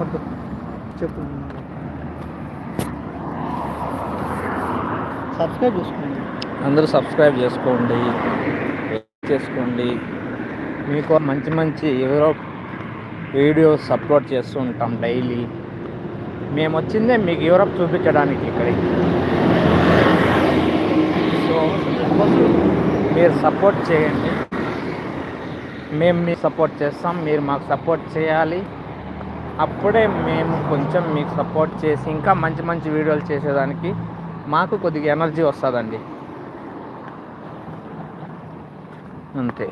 పట్టు చెప్పు. సబ్స్క్రైబ్ చేసుకోండి. అందరూ సబ్స్క్రైబ్ చేసుకోండి. చేసుకోండి. మీకు మంచి మంచి యూరోప్ వీడియోస్ అప్లోడ్ చేస్తూ ఉంటాం డైలీ మేము వచ్చిందే మీకు యూరోప్ చూపించడానికి ఇక్కడికి. సో మీరు సపోర్ట్ చేయండి. మేము మీకు సపోర్ట్ చేస్తాం. మీరు మాకు సపోర్ట్ చేయాలి. అప్పుడే మేము కొంచెం మీకు సపోర్ట్ చేసి ఇంకా మంచి మంచి వీడియోలు చేసేదానికి మాకు కొద్దిగా ఎనర్జీ వస్తుందండి. అంతే.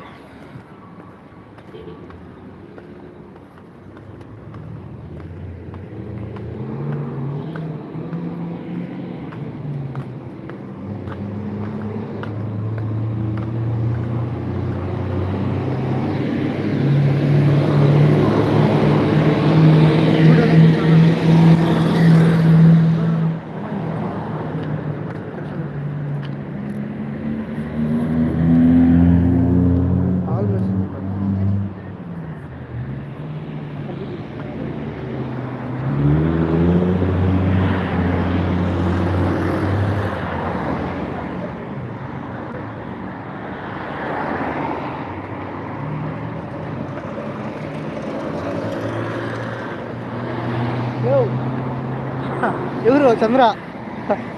ఎవరు? చంద్ర.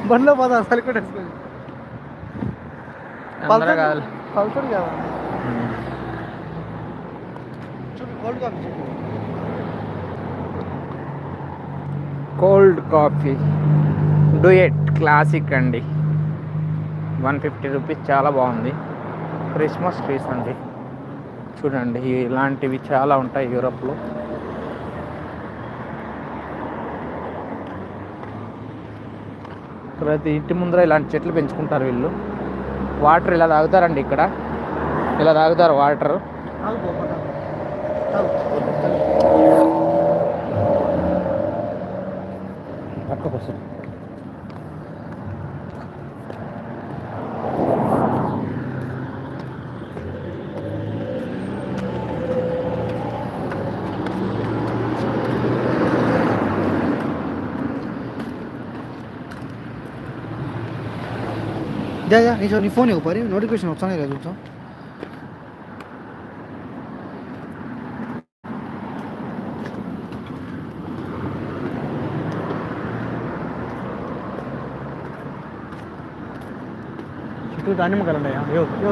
బండ్లో పోతా అసలు కూడా కాదు. పల్సర్ కదా? Cold coffee cold coffee duet classic అండి. వన్ ఫిఫ్టీ రూపీస్ చాలా బాగుంది. క్రిస్మస్ ట్రీస్ అండి. చూడండి ఇలాంటివి చాలా ఉంటాయి యూరోప్లో ప్రతి ఇంటి ముందర ఇలాంటి చెట్లు పెంచుకుంటారు వీళ్ళు. వాటర్ ఇలా తాగుతారండి ఇక్కడ. ఇలా తాగుతారు వాటర్. ఆగు యా యా నీ నీ ఫోన్ ఇవ్వ పరి నోటిఫికేషన్ వస్తానే లేదు చూద్దాం చుట్టూ దానిమ్మకాయలు ఉన్నాయా యో యో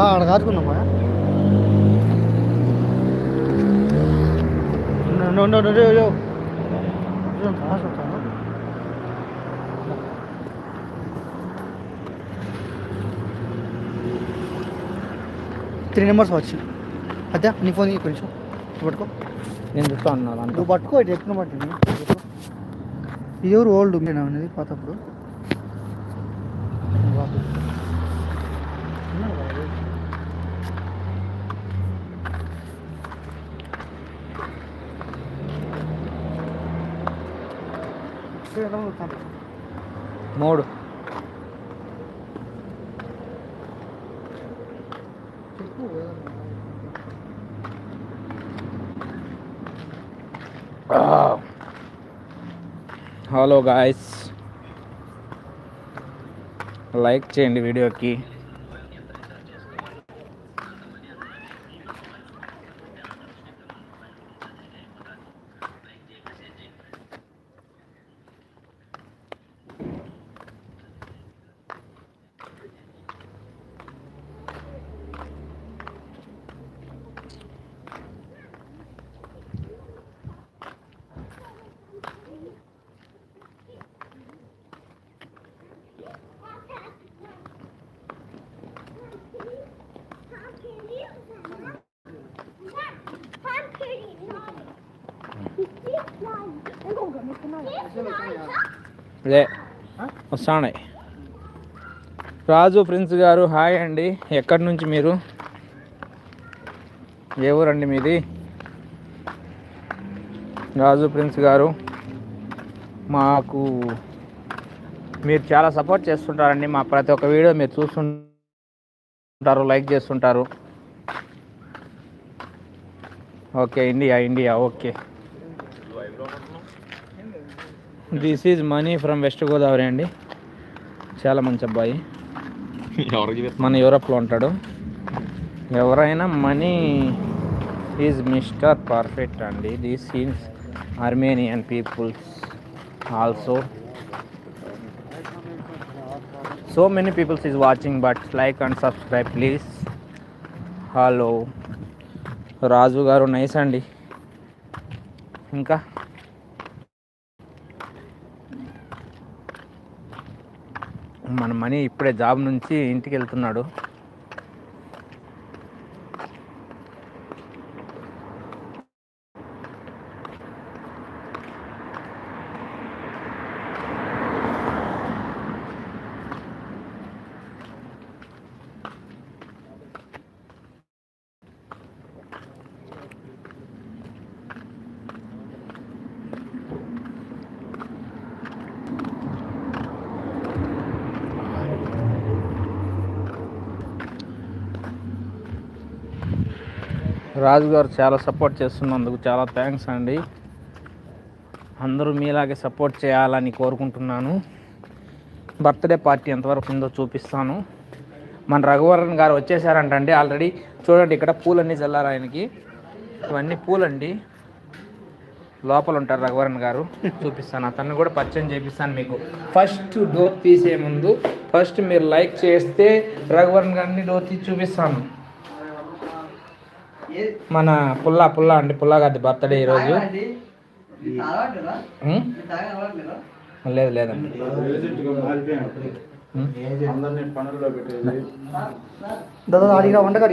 ఆడ yo. త్రీ నెంబర్స్ వచ్చి అదే నీ ఫోన్ కొంచెం. పట్టుకో. నేను చూస్తా దాంట్లో నువ్వు పట్టుకో ఇటు ఎత్తున పట్టింది ఇది ఎవరు ఓల్డ్ అనేది? పాతప్పుడు. మూడు. హలో గాయస్ లైక్ చేయండి వీడియోకి. అదే వస్తున్నాయి రాజు ప్రిన్స్ గారు హాయ్ అండి. ఎక్కడి నుంచి మీరు? ఏ ఊరండి మీది? రాజు ప్రిన్స్ గారు మాకు మీరు చాలా సపోర్ట్ చేస్తుంటారండి. మా ప్రతి ఒక్క వీడియో మీరు చూస్తుంటారు లైక్ చేస్తుంటారు. Okay India India okay. This is Mani from west Godavari అండి. చాలా మంచి అబ్బాయి. మన యూరోప్లో ఉంటాడు. ఎవరైనా మనీ ఈజ్ మిస్టర్ పర్ఫెక్ట్ అండి. This is Armenian peoples also so many peoples is watching but like and subscribe please hello Raju గారు నైస్ అండి. ఇంకా? మన మనీ ఇప్పుడే జాబ్ నుంచి ఇంటికి వెళ్తున్నాడు రాజు గారు చాలా సపోర్ట్ చేస్తున్నందుకు చాలా థ్యాంక్స్ అండి. అందరూ మీలాగే సపోర్ట్ చేయాలని కోరుకుంటున్నాను. బర్త్డే పార్టీ ఎంతవరకు ఉందో చూపిస్తాను. మన రఘువరన్ గారు వచ్చేసారంటండి ఆల్రెడీ. చూడండి ఇక్కడ పూలన్నీ చల్లారు ఆయనకి. ఇవన్నీ పూలండి. లోపల ఉంటారు రఘువరన్ గారు. చూపిస్తాను. అతన్ని కూడా పరిచయం చేపిస్తాను మీకు. ఫస్ట్ డోర్ తీసే ముందు ఫస్ట్ మీరు లైక్ చేస్తే రఘువరన్ గారిని డోర్ తీసి చూపిస్తాను. మన పుల్లా పుల్లా అండి పుల్లా గారి బర్త్డే ఈరోజు? లేదు లేదండి? దాదా అడిగా వంటగా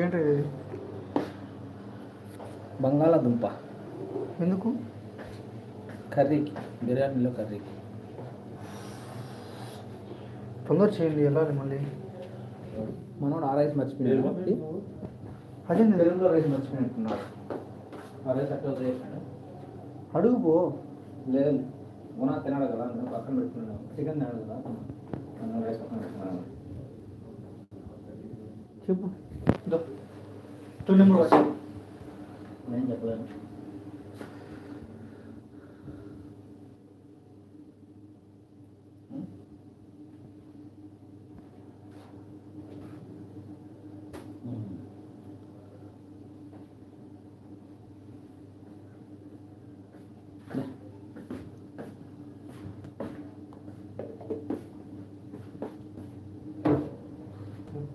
ఏంటి? బంగాళాదుంప. ఎందుకు? కర్రీకి బిర్యానీలో కర్రీకి తొందర చేయండి వెళ్ళాలి మళ్ళీ. మనోడు ఆ రైస్ మర్చిపోయాడు అదే నేను తెలుగులో రైస్ మర్చిపోయినట్టున్నాడు. ఆ రైస్ అట్లా వదిలేసాడు అడుగు పో. లేదు గుణ తినాడు కదా అందుకని పక్కన పెట్టుకున్నాడు. చికెన్ తినాడు కదా రైస్ పక్కన పెట్టుకున్నాడు చెప్పు. 너 돌려물어 가지. 왠지 뭐야?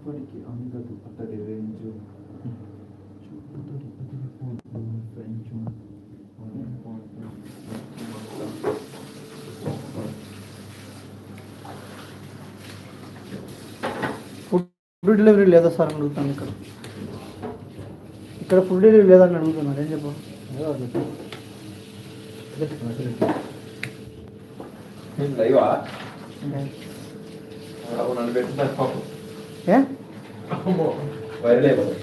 ఎప్పటికీ అందదు అతడి రేంజు ఫ్రెంచు. ఫుడ్ డెలివరీ లేదా సార్ అని అడుగుతాను ఇక్కడ? ఇక్కడ ఫుడ్ డెలివరీ లేదని అడుగుతున్నాను ఏం చెప్పు. లైవా? నన్ను పెట్టిన 예? 어머, 왜 이래, 뭐.